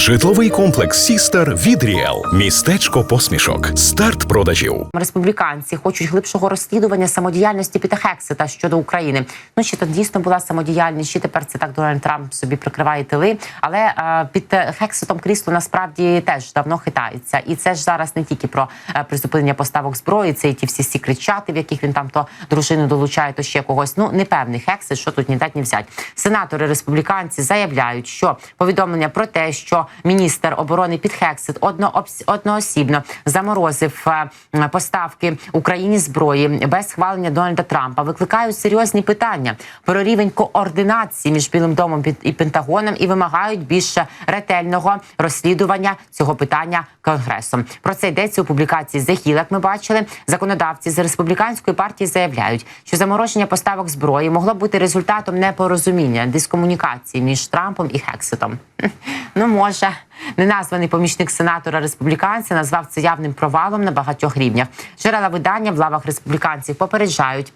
Житловий комплекс Сістер від Ріел. Містечко посмішок. Старт продажів. Республіканці хочуть глибшого розслідування самодіяльності Піта Хексета щодо України. Ну чи то дійсно була самодіяльність, чи тепер це так Дональд Трамп собі прикриває тили. Але е, під Хексетом крісло насправді теж давно хитається, і це ж зараз не тільки про е, призупинення поставок зброї, це і ті всі секретчати, в яких він там то дружину долучає, то ще когось. Ну непевний Хексет, що тут ні дать, ні взять. Сенатори республіканці заявляють, що повідомлення про те, що міністр оборони під однообс- одноосібно заморозив е, поставки Україні зброї без схвалення Дональда Трампа, викликають серйозні питання про рівень координації між Білим домом і Пентагоном і вимагають більше ретельного розслідування цього питання конгресом. Про це йдеться у публікації The Hill, як Ми бачили, законодавці з республіканської партії заявляють, що замороження поставок зброї могло бути результатом непорозуміння дискомунікації між Трампом і Хексетом. Хм, Ну може, неназваний помічник сенатора республіканця назвав це явним провалом на багатьох рівнях. Джерела видання в лавах республіканців попереджають.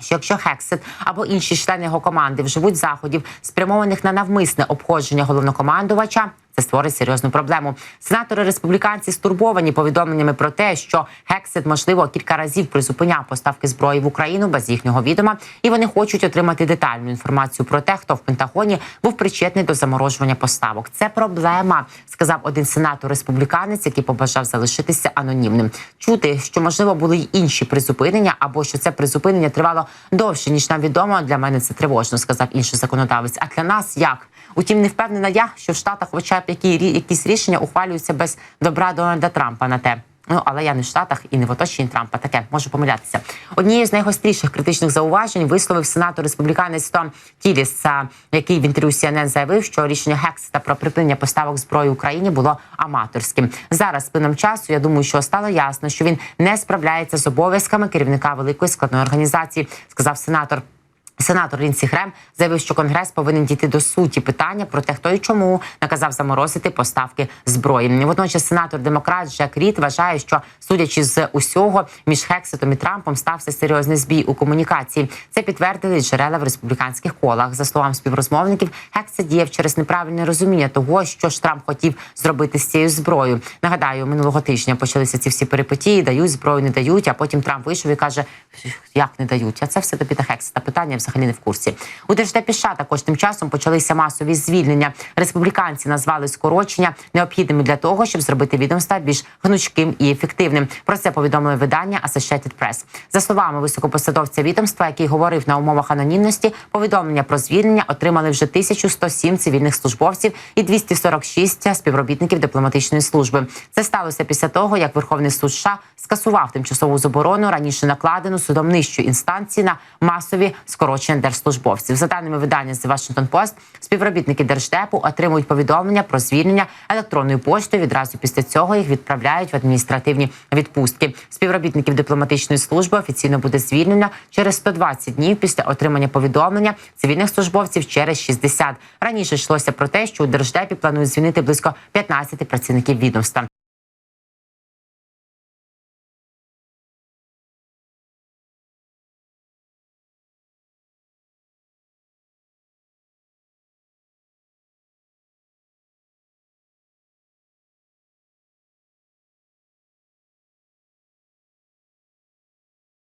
Що якщо Хексет або інші члени його команди вживуть заходів, спрямованих на навмисне обходження головнокомандувача, це створить серйозну проблему. Сенатори республіканці стурбовані повідомленнями про те, що Хексет можливо кілька разів призупиняв поставки зброї в Україну без їхнього відома, і вони хочуть отримати детальну інформацію про те, хто в Пентагоні був причетний до заморожування поставок. Це проблема, сказав один сенатор республіканець, який побажав залишитися анонімним. Чути, що можливо були й інші призупинення, або що це призупинення тривало довше ніж нам відомо. Для мене це тривожно, сказав інший законодавець. А для нас як? Утім, не впевнена я, що в Штатах, хоча які якісь рішення ухвалюються без добра Дональда Трампа на те. Ну але я не в Штатах і не в оточенні Трампа. Таке можу помилятися. Однією з найгостріших критичних зауважень висловив сенатор республіканець Том Тіліс, який в інтерв'ю CNN заявив, що рішення Хекста про припинення поставок зброї Україні було аматорським. Зараз з плином часу я думаю, що стало ясно, що він не справляється з обов'язками керівника великої складної організації, сказав сенатор. Сенатор Лінсі Грем заявив, що конгрес повинен дійти до суті питання про те, хто і чому наказав заморозити поставки зброї. Водночас сенатор демократ Джек Рід вважає, що судячи з усього між Хексетом і Трампом стався серйозний збій у комунікації. Це підтвердили джерела в республіканських колах. За словами співрозмовників, Хексет діяв через неправильне розуміння того, що ж Трамп хотів зробити з цією зброєю. Нагадаю, минулого тижня почалися ці всі перипетії, дають зброю, не дають. А потім Трамп вийшов і каже, як не дають. А це все до Піта Хексета. Питання взагалі не в курсі. У Держдепі США також тим часом почалися масові звільнення. Республіканці назвали скорочення необхідними для того, щоб зробити відомство більш гнучким і ефективним. Про це повідомили видання Associated Press. За словами високопосадовця відомства, який говорив на умовах анонімності, повідомлення про звільнення отримали вже 1107 цивільних службовців і 246 співробітників дипломатичної служби. Це сталося після того, як Верховний суд США скасував тимчасову заборону раніше накладену судом нижчої інстанції на масові скорочення держслужбовців. За даними видання The Washington Post, співробітники держдепу отримують повідомлення про звільнення електронною поштою. Відразу після цього їх відправляють в адміністративні відпустки. Співробітників дипломатичної служби офіційно буде звільнено через 120 днів після отримання повідомлення цивільних службовців через 60. Раніше йшлося про те, що у держдепі планують звільнити близько 15 працівників відомства.